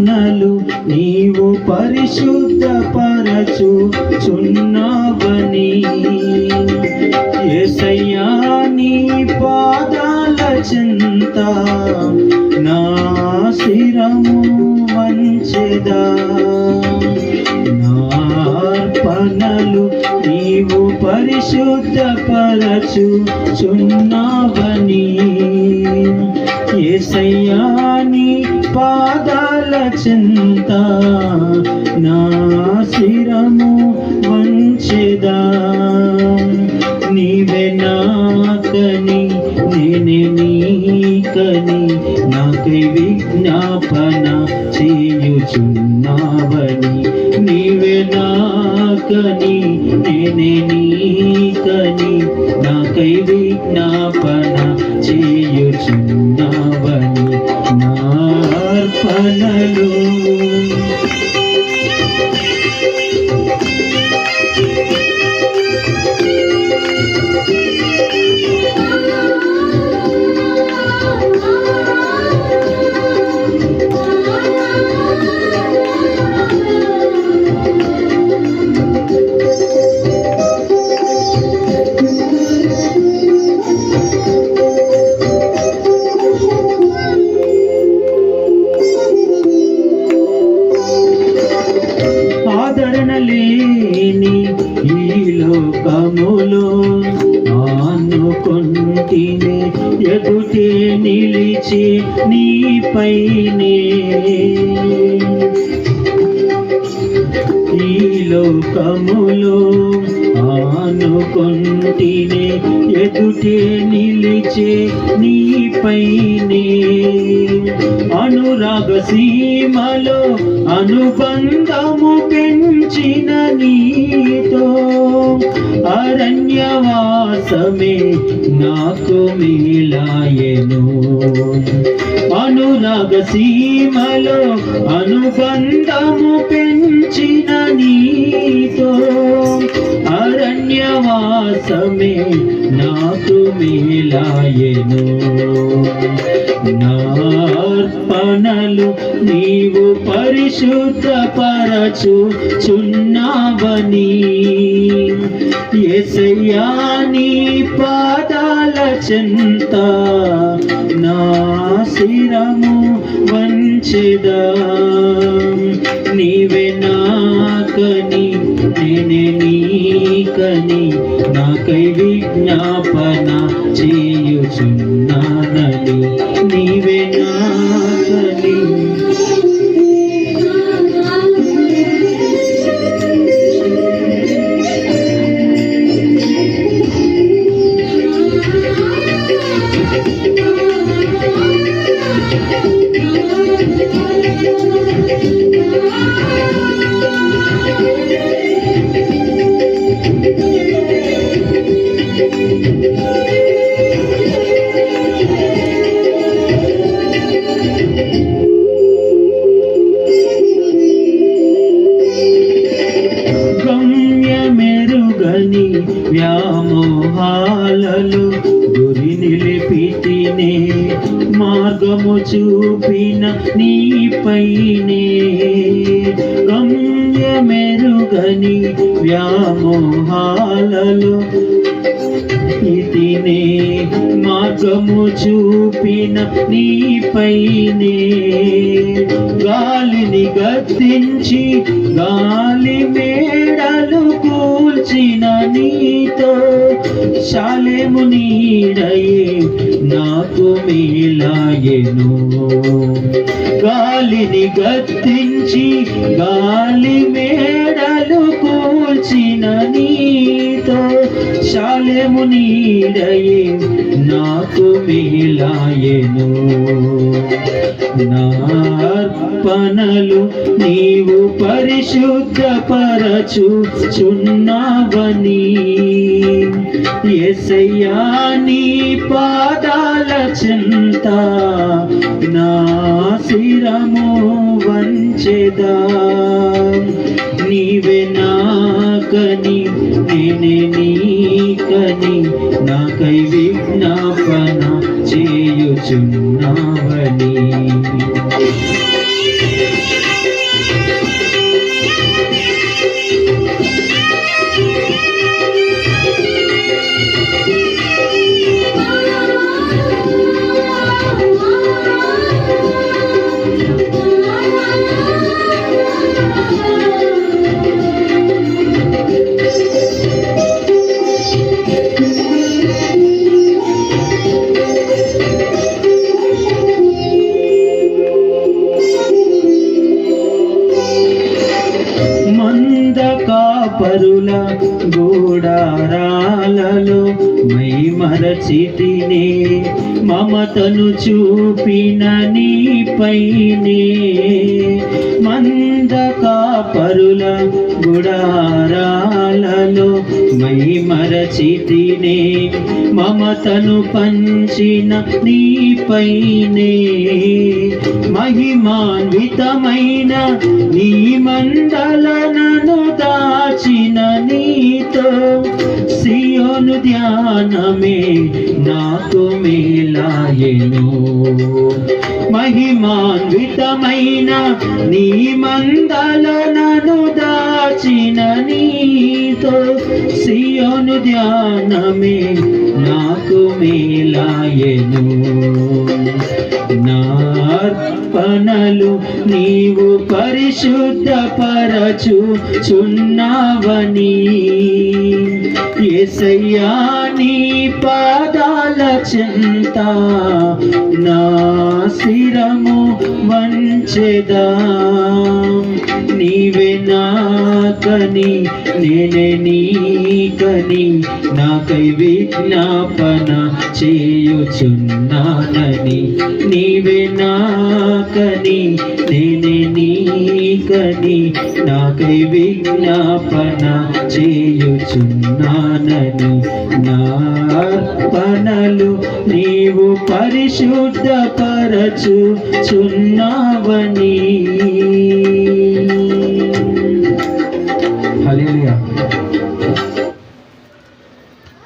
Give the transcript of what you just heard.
పాదాలు నీవు పరిశుద్ధ పరచు చున్నావని ఎసయ్యా నీ పాదాల చింత నా శిరము వంచెదా. నార్పణలు నీవు పరిశుద్ధ పరచు చున్నావని ఎసయ్యా నీ పాదాల చింత నా శిరము వంచెదా. నీవే నాకని నేనే నీకని నాకై విజ్ఞాపన చేయుచున్నావని. నీవే నాకని నేనే నీకని నాకై పనలు పైనే. ఈ లోకములో ఆనుకొంటినే ఎదుటే నిలిచే నీ పైనే. అనురాగ సీమలో అనుబంధము పెంచిన నీతో అరణ్యవాసమే నాకు మేలాయను. అనురాగ సీమలో అనుబంధము పెంచిన నీతో అరణ్యవాసమే నాకు మేలాయను. పనలు నీవు పరిశుద్ధ పరచు చున్నావని ఎసయ్యా నీ పాదాల చెంత నా శిరము వంచెదా. నీవే నాకని నేనే నీకని నాకై విజ్ఞాపన చేయుచున్నానని. నీవే నా Oh, మార్గము చూపిన నీపైనే గమ్యమెరుగని వ్యామోహాలలో ఇదినే మార్గము చూపిన నీపైనే. గాలిని గద్దించి గాలి మేడలు కూల్చిన నీతో శాలెము నీడయే నాకు మేలాయను. గాలిని గద్దించి గాలి మేడలు కూల్చిన నీతో శాలెము నీడయే నాకు నా నార్పణలు నీవు పరిశుద్ధ పరచు చున్నావని ఎసయ్యా నీ పాదాల చింత నా శిరము వంచెదా. నీవే నాకని నేనే నీకని నాకై విజ్ఞాపన చేయుచున్నావని. పరుల మరచితినే మమతను చూపిన నీపైనే మంద కాపరుల గుడారాలలో మై మరచితినే మమతను పంచిన నీపైనే మహిమాన్వితమైన నీ మండలనను దాచిన నీతో సియోను ధ్యానమే నాతో మేలాయను. మహిమాన్వితమైన నీ మందలనను దాచిన నీతో సియోను ధ్యానమే నాకు మేలాయను. పనలు నీవు పరిశుద్ధపరచు చున్నావని ఎసయ్యా నీ పాదాల చింత నా శిరము వంచెదా. నీవే నాకని నేనే నీకని నాకై విజ్ఞాపన చేయుచున్నానని. నీవే నాకని నేనే నీకని నాకై విజ్ఞాపన చేయుచున్నానని. నార్పణలు నీవు పరిశుద్ధపరచు చున్నావని